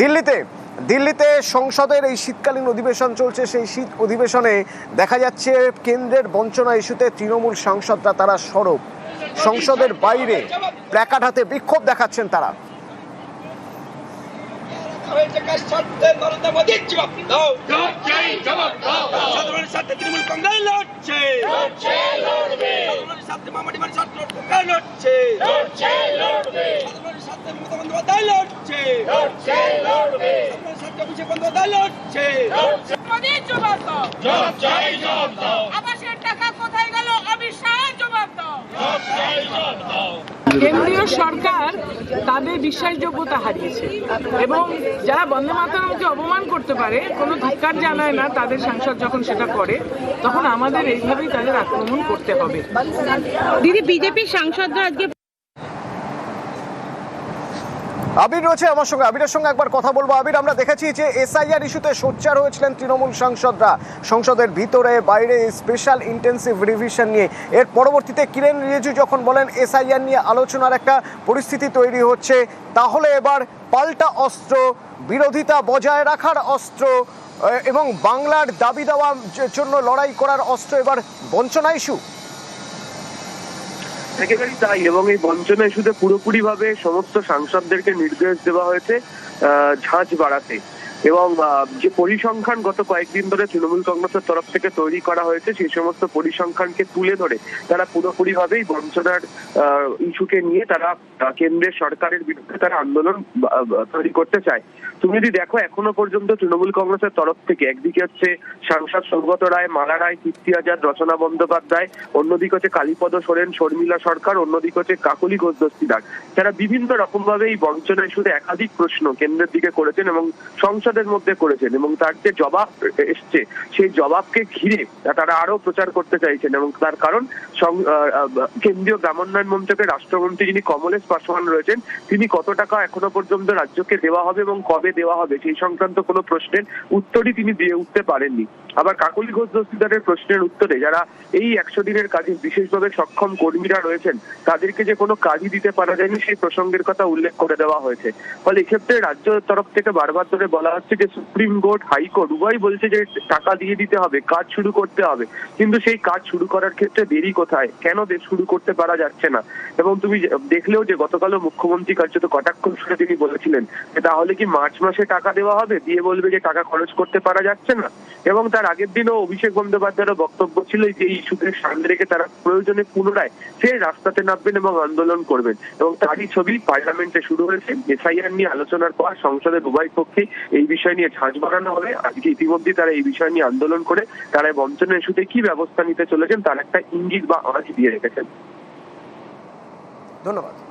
দিল্লিতে দিল্লিতে সংসদের এই শীতকালীন অধিবেশন চলছে। সেই শীত অধিবেশনে দেখা যাচ্ছে কেন্দ্রের বঞ্চনা ইস্যুতে তৃণমূল সাংসদরা তারা সরব। সংসদের বাইরে প্ল্যাকার্ড হাতে বিক্ষোভ দেখাচ্ছেন তারা হয়েছে কার স্বার্থে নরেন্দ্র মোদীর জবাব দাও জবাব চাই জবাব দাও সাধারণের স্বার্থে তৃণমূল কংগ্রেস লড়ছে লড়ছে লড়বে সাধারণের স্বার্থে মামাটি বাড়ির স্বার্থে কোকা লড়ছে লড়ছে লড়বে সাধারণের স্বার্থে মমতা বন্দ্যোপাধ্যায় কেন্দ্রীয় সরকার তাদের বিশ্বাসযোগ্যতা হারিয়েছে এবং যারা বন্দে মাতারমকে অপমান করতে পারে, কোনো ধিক্কার জানায় না তাদের সাংসদ যখন সেটা করে, তখন আমাদের এইভাবেই তাদের আক্রমণ করতে হবে। দিদি বিজেপি সাংসদরা আজকে আবির রয়েছে আমার সঙ্গে। আবিরের সঙ্গে একবার কথা বলব। আবির, আমরা দেখেছি যে এসআইআর ইস্যুতে সোচ্চার হয়েছিলেন তৃণমূল সাংসদরা। সংসদের ভিতরে, বাইরে স্পেশাল ইন্টেন্সিভ রিভিশন নিয়ে। এর পরবর্তীতে কিরেন রিজিজু যখন বলেন এসআইআর নিয়ে আলোচনার একটা পরিস্থিতি তৈরি হচ্ছে, তাহলে এবার পাল্টা অস্ত্র, বিরোধিতা বজায় রাখার অস্ত্র এবং বাংলার দাবি দেওয়ার জন্য লড়াই করার অস্ত্র এবার বঞ্চনা ইস্যু। একেবারেই তাই এবং এই বঞ্চনা শুধু পুরোপুরি ভাবে সমস্ত সাংসদদেরকে নির্দেশ দেওয়া হয়েছে ঝাঁজ বাড়াতে। এবং যে পরিসংখ্যান গত কয়েকদিন ধরে তৃণমূল কংগ্রেসের তরফ থেকে তৈরি করা হয়েছে, সেই সমস্ত পরিসংখ্যানকে তুলে ধরে তারা পুরোপুরি ভাবেই বঞ্চনার ইস্যুকে নিয়ে তারা কেন্দ্রের সরকারের বিরুদ্ধে তারা আন্দোলন তৈরি করতে চায়। তুমি যদি দেখো, এখনও পর্যন্ত তৃণমূল কংগ্রেসের তরফ থেকে একদিকে হচ্ছে সাংসদ সৌগত রায়, মালা রায়, কীর্তি আজাদ, রচনা বন্দ্যোপাধ্যায়, অন্যদিকে হচ্ছে কালীপদ সোরেন, শর্মিলা সরকার, অন্যদিকে হচ্ছে কাকলি ঘোষ দস্তিদার তারা বিভিন্ন রকম ভাবে এই বঞ্চনা ইস্যুতে একাধিক প্রশ্ন কেন্দ্রের দিকে করেছেন এবং সংসদের মধ্যে করেছেন এবং তার যে জবাব এসছে, সেই জবাবকে ঘিরে তারা আরও প্রচার করতে চাইছেন এবং তার কারণ কেন্দ্রীয় গ্রামোন্নয়ন মন্ত্রকের রাষ্ট্রমন্ত্রী যিনি কমলেশ পাসওয়ান রয়েছেন, তিনি কত টাকা এখনও পর্যন্ত রাজ্যকে দেওয়া হবে এবং কবে দেওয়া হবে সেই সংক্রান্ত কোনো প্রশ্নের উত্তরই তিনি দিয়ে উঠতে পারেননি। আবার কাকলি ঘোষ দস্তিদারের প্রশ্নের উত্তরে যারা এই একশো দিনের কাজে বিশেষভাবে সক্ষম কর্মীরা রয়েছেন, তাদেরকে যে কোনো কাজই দিতে পারা যায়নি সেই প্রসঙ্গের কথা উল্লেখ করে দেওয়া হয়েছে। ফলে এক্ষেত্রে রাজ্য তরফ থেকে বারবার ধরে বলা হচ্ছে যে সুপ্রিম কোর্ট, হাইকোর্ট উভয় বলছে যে টাকা দিয়ে দিতে হবে, কাজ শুরু করতে হবে। কিন্তু সেই কাজ শুরু করার ক্ষেত্রে দেরি কোথায়? কেন শুরু করতে পারা যাচ্ছে না? এবং তুমি দেখলেও যে গতকালও মুখ্যমন্ত্রী কার্যত কটাক্ষ সুরে তিনি বলেছিলেন যে তাহলে কি মার্চ মাসে টাকা দেওয়া হবে? দিয়ে বলবে যে টাকা খরচ করতে পারা যাচ্ছে না? এবং তার আগের দিনও অভিষেক বন্দ্যোপাধ্যায়ের বক্তব্য ছিল যে এই ইস্যুকে সামনে রেখে তারা প্রয়োজনে পুনরায় ফের রাস্তাতে নামবেন এবং আন্দোলন করবেন। এবং তারই ছবি পার্লামেন্টে শুরু হয়েছে। এসআইআর নিয়ে আলোচনার পর সংসদের উভয় পক্ষে এই বিষয় নিয়ে ঝাঁঝ বাড়ানো হবে। আজকে ইতিমধ্যে তারা এই বিষয় নিয়ে আন্দোলন করে তারা এই বঞ্চনা ইস্যুতে কি ব্যবস্থা নিতে চলেছেন তার একটা ইঙ্গিত বা আঁচ দিয়ে রেখেছেন। ধন্যবাদ।